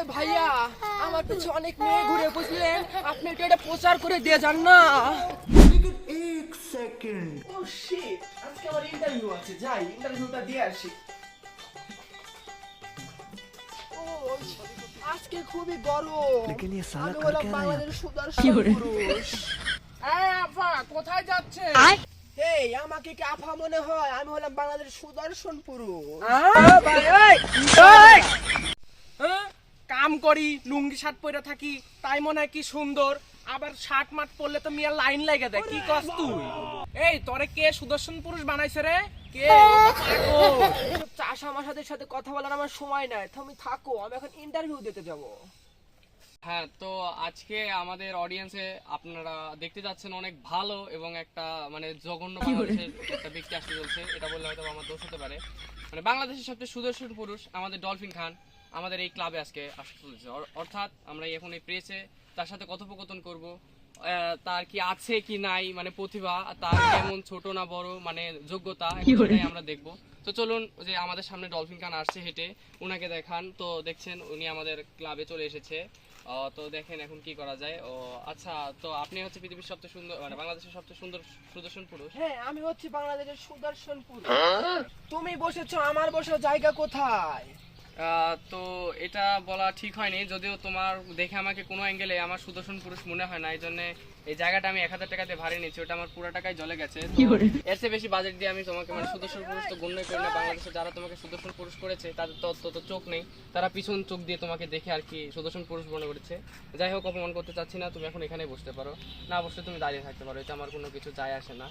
ওই ভাইয়া আমার পিছে অনেক মেয়ে ঘুরে বুঝলেন আপনি একটু এটা প্রচার করে দিয়ে যান না लेकिन एक सेकंड ও শিট আজকে আমার ইন্টারভিউ আছে যাই ইন্টারভিউটা দিয়ে আসি ও, আজকে খুবই গরম लेकिन ये साला আমি कर হলাম क्या रहा है বাংলাদেশের সুদর্শন পুরুষ আফা কোথায় যাচ্ছে এই আমাকে কি আফা মনে হয় আমি হলাম বাংলাদেশের সুদর্শন পুরুষ হ্যাঁ? কাম করি লুঙ্গি শার্ট পরে থাকি তাই মনে হয় কি সুন্দর। আবার শার্ট মাট পরলে তো মিয়া লাইন লাগে দেয় কি কস তুই? এই তোরে কে সুদর্শন পুরুষ বানাইছে রে? কে? চাষ আমার সাথে সাথে কথা বলার আমার সময় নাই তুমি থাকো আমি এখন ইন্টারভিউ দিতে যাব। হ্যাঁ তো আজকে আমাদের অডিয়েন্সে আপনারা দেখতে যাচ্ছেন অনেক ভালো এবং একটা মানে জঘন্য বাংলাদেশের একটা ব্যক্তি আসতে চলছে এটা বললে হয়তো আমার দোষ হতে পারে। মানে বাংলাদেশের সবচেয়ে সুদর্শন পুরুষ আমাদের ডলফিন খান। আমাদের এই ক্লাবে আজকে আসতে চলেছে। অর্থাৎ আমরা এখন এই প্রেসে তার সাথে কথোপকথন করব। তার কি আছে কি নাই মানে প্রতিভা তার কেমন ছোট না বড় মানে যোগ্যতা আমরা দেখব। তো চলুন যে আমাদের সামনে ডলফিন খান আসছে হেঁটে উনাকে দেখান। তো দেখছেন উনি আমাদের ক্লাবে চলে এসেছে। আহ, তো দেখেন এখন কি করা যায়। ও আচ্ছা তো আপনি হচ্ছে পৃথিবীর সবচেয়ে সুন্দর মানে বাংলাদেশের সবচেয়ে সুন্দর সুদর্শন পুরুষ। হ্যাঁ আমি হচ্ছি বাংলাদেশের সুদর্শন পুরুষ। তুমি বসেছো আমার বসার জায়গা কোথায়? তো এটা বলা ঠিক হয়নি। যদিও তোমার দেখে আমাকে কোনো অ্যাঙ্গেলে আমার সুদর্শন পুরুষ মনে হয় না এই জন্য এই জায়গাটা আমি এক হাজার টাকাতে ভাড়ি নিচ্ছি ওটা আমার পুরো টাকায় জলে গেছে। এর চেয়ে বেশি বাজেট দিয়ে আমি তোমাকে মানে সুদর্শন পুরুষ তো গণ্য করি না বাংলাদেশে যারা তোমাকে সুদর্শন পুরুষ করেছে তাদের তো অত চোখ নেই। তারা পিছন চোখ দিয়ে তোমাকে দেখে আর কি সুদর্শন পুরুষ মনে করেছে। যাই হোক অপমান করতে চাচ্ছি না তুমি এখন এখানে বসতে পারো। না বসতে তুমি দাঁড়িয়ে থাকতে পারো এটা আমার কোনো কিছু যায় আসে না।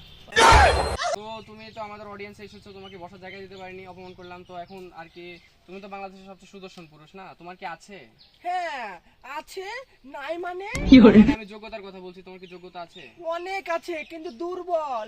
তো তুমি তো আমাদের অডিয়েন্সে এসেছ তোমাকে বসার জায়গায় দিতে পারিনি অপমান করলাম তো এখন আর কি তুমি তো বাংলাদেশের সবচেয়ে সুদর্শন পুরুষ না? তোমার কি আছে? হ্যাঁ আছে নাই মানে? মানে আমি যোগ্যতার কথা বলছি তোমার কি যোগ্যতা আছে? অনেক আছে কিন্তু দুর্বল।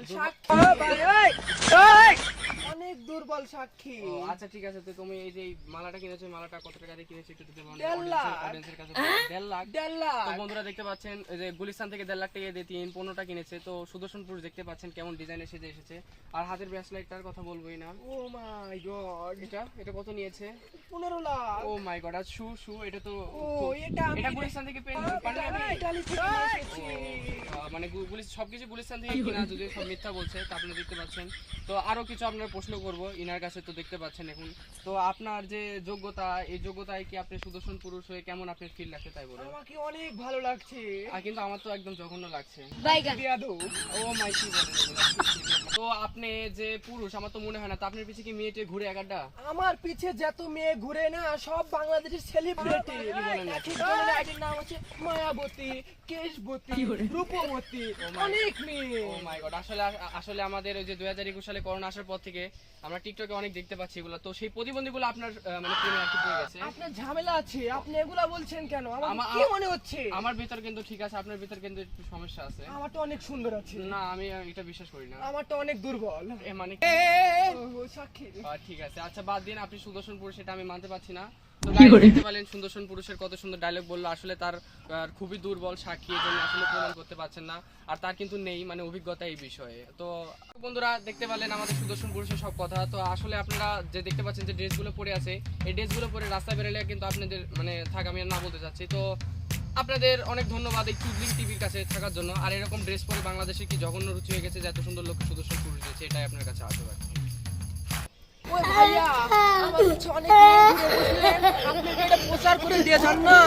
দুর্বল সাক্ষী। আচ্ছা ঠিক আছে তো তুমি এই যে মালাটা কিনেছো মালাটা কত টাকা দিয়ে কিনেছো একটু দিতে পারো দেড় লাখ। অডিয়েন্সের কাছে। দেড় লাখ। দেড় লাখ। তো বন্ধুরা দেখতে পাচ্ছেন এই যে গুলিস্তান থেকে দেড় লাখ টাকা দিয়ে তিন পনেরোটা কিনেছে তো সুদর্শনপুর দেখতে পাচ্ছেন কেমন ডিজাইন এসে এসেছে। আর হাতের ব্রেসলাইটটার কথা বলবোই না। Oh my God. এটা? এটা কত নিয়েছে? পনেরো লাখ। ও মাই গড আর শু শু এটা তো ও এটা আমি এটা গুলিস্তান থেকে পেন মানে গুলিস সবকিছু গুলিস্তান থেকে কিনা যদিও সব মিথ্যা বলছে তা আপনি দেখতে পাচ্ছেন। তো আরও কিছু আপনার প্রশ্ন করব। ইনার কাছে তো দেখতে পাচ্ছেন এখন। তো আপনার যে যোগ্যতা এই যোগ্যতায় কি আপনি সুদর্শন পুরুষ হয়ে কেমন আপনার ফিল লাগছে তাই বলুন। আমাকে অনেক ভালো লাগছে। আর কিন্তু আমার তো একদম জঘন্য লাগছে। ও মাই কি তো আপনি যে পুরুষ আমার তো মনে হয় না তো আপনার পিছে কি মেয়েটে ঘুরে একাড্ডা? আমার পিছে যত মেয়ে ঘুরে না সব বাংলাদেশের সেলিব্রিটি আইডির নাম হচ্ছে মায়াবতী কেশবতী রূপবতী অনেক মেয়ে। ও মাই গড আসলে আসলে আমাদের ওই যে দুই হাজার একুশ সালে করোনা আসার পর থেকে আমরা টিকটকে অনেক দেখতে পাচ্ছি এগুলো। তো সেই প্রতিবন্ধীগুলো আপনার মানে প্রেমে আর কি পড়ে গেছে। আপনার ঝামেলা আছে আপনি এগুলা বলছেন কেন? আমার কি মনে হচ্ছে? আমার ভিতর কিন্তু ঠিক আছে আপনার ভিতর কিন্তু একটু সমস্যা আছে। আমার তো অনেক সুন্দর আছে। না আমি এটা বিশ্বাস করি না। আমার তো অনেক দুর্বল। এ মানে ঠিক আছে। আচ্ছা বাদ দিন আপনি সুদর্শন পুরুষ এটা আমি মানতে পারছি না। তো দেখতে সুদর্শন পুরুষের কত সুন্দর ডায়লগ বলল। আসলে তার খুবই দুর্বল সাক্ষী এর জন্য আসলে প্রমাণ করতে পারছেন না। আর তার কিন্তু নেই মানে অভিজ্ঞতা এই বিষয়ে। তো বন্ধুরা দেখতে পেলেন আমাদের সুদর্শন পুরুষের সব কথা। তো আসলে আপনারা যে দেখতে পাচ্ছেন যে ড্রেসগুলো পরে আছে এই ড্রেসগুলো পরে রাস্তায় বেরোলে কিন্তু আপনাদের মানে থাক আমি না বলতে চাচ্ছি। তো আপনাদের অনেক ধন্যবাদ এই চুদলিং টিভির কাছে থাকার জন্য। আর এরকম ড্রেস পরে বাংলাদেশে কি জঘন্য রুচি হয়ে গেছে যে এত সুন্দর লোক সুদর্শন পুরুষ দিয়েছে এটাই আপনার কাছে আসবে অনেক মেয়ে ঘুরে আপনি এটা প্রচার করে দিয়েছেন না।